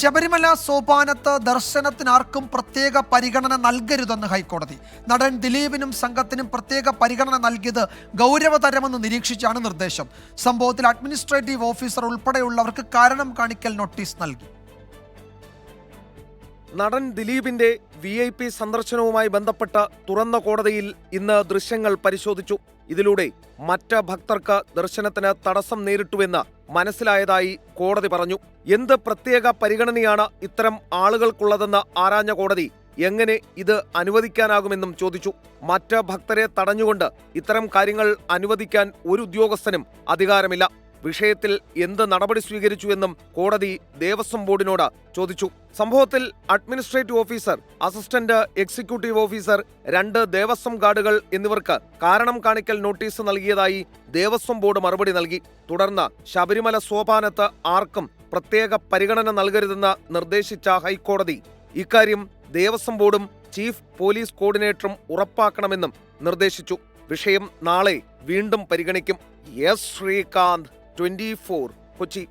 ശബരിമല സോപാനത്ത് ദർശനത്തിനാർക്കും പ്രത്യേക പരിഗണന നൽകരുതെന്ന് ഹൈക്കോടതി. നടൻ ദിലീപിനും സംഘത്തിനും പ്രത്യേക പരിഗണന നൽകിയത് ഗൗരവതരമെന്ന് നിരീക്ഷിച്ചാണ് നിർദ്ദേശം. സംഭവത്തിൽ അഡ്മിനിസ്ട്രേറ്റീവ് ഓഫീസർ ഉൾപ്പെടെയുള്ളവർക്ക് കാരണം കാണിക്കൽ നോട്ടീസ് നൽകി. നടൻ ദിലീപിന്റെ വി ഐ പി സന്ദർശനവുമായി ബന്ധപ്പെട്ട തുറന്ന കോടതിയിൽ ഇന്ന് ദൃശ്യങ്ങൾ പരിശോധിച്ചു. ഇതിലൂടെ മറ്റ് ഭക്തർക്ക് ദർശനത്തിന് തടസ്സം നേരിട്ടുവെന്ന് മനസ്സിലായതായി കോടതി പറഞ്ഞു. എന്ത് പ്രത്യേക പരിഗണനയാണ് ഇത്തരം ആളുകൾക്കുള്ളതെന്ന് ആരാഞ്ഞ കോടതി എങ്ങനെ ഇത് അനുവദിക്കാനാകുമെന്നും ചോദിച്ചു. മറ്റ് ഭക്തരെ തടഞ്ഞുകൊണ്ട് ഇത്തരം കാര്യങ്ങൾ അനുവദിക്കാൻ ഒരു ഉദ്യോഗസ്ഥനും അധികാരമില്ല. വിഷയത്തിൽ എന്ത് നടപടി സ്വീകരിച്ചുവെന്നും കോടതി ദേവസ്വം ബോർഡിനോട് ചോദിച്ചു. സംഭവത്തിൽ administrative officer assistant executive officer രണ്ട് ദേവസ്വം ഗാർഡുകൾ എന്നിവർക്ക് കാരണം കാണിക്കൽ നോട്ടീസ് നൽകിയതായി ദേവസ്വം ബോർഡ് മറുപടി നൽകി. തുടർന്ന് ശബരിമല സോപാനത്ത് ആർക്കും പ്രത്യേക പരിഗണന നൽകരുതെന്ന് നിർദ്ദേശിച്ച ഹൈക്കോടതി ഇക്കാര്യം ദേവസ്വം ബോർഡും ചീഫ് പോലീസ് കോർഡിനേറ്ററും ഉറപ്പാക്കണമെന്നും നിർദ്ദേശിച്ചു. വിഷയം നാളെ വീണ്ടും പരിഗണിക്കും. എസ് ശ്രീകാന്ത്. ട്വന്റി കൊച്ചി.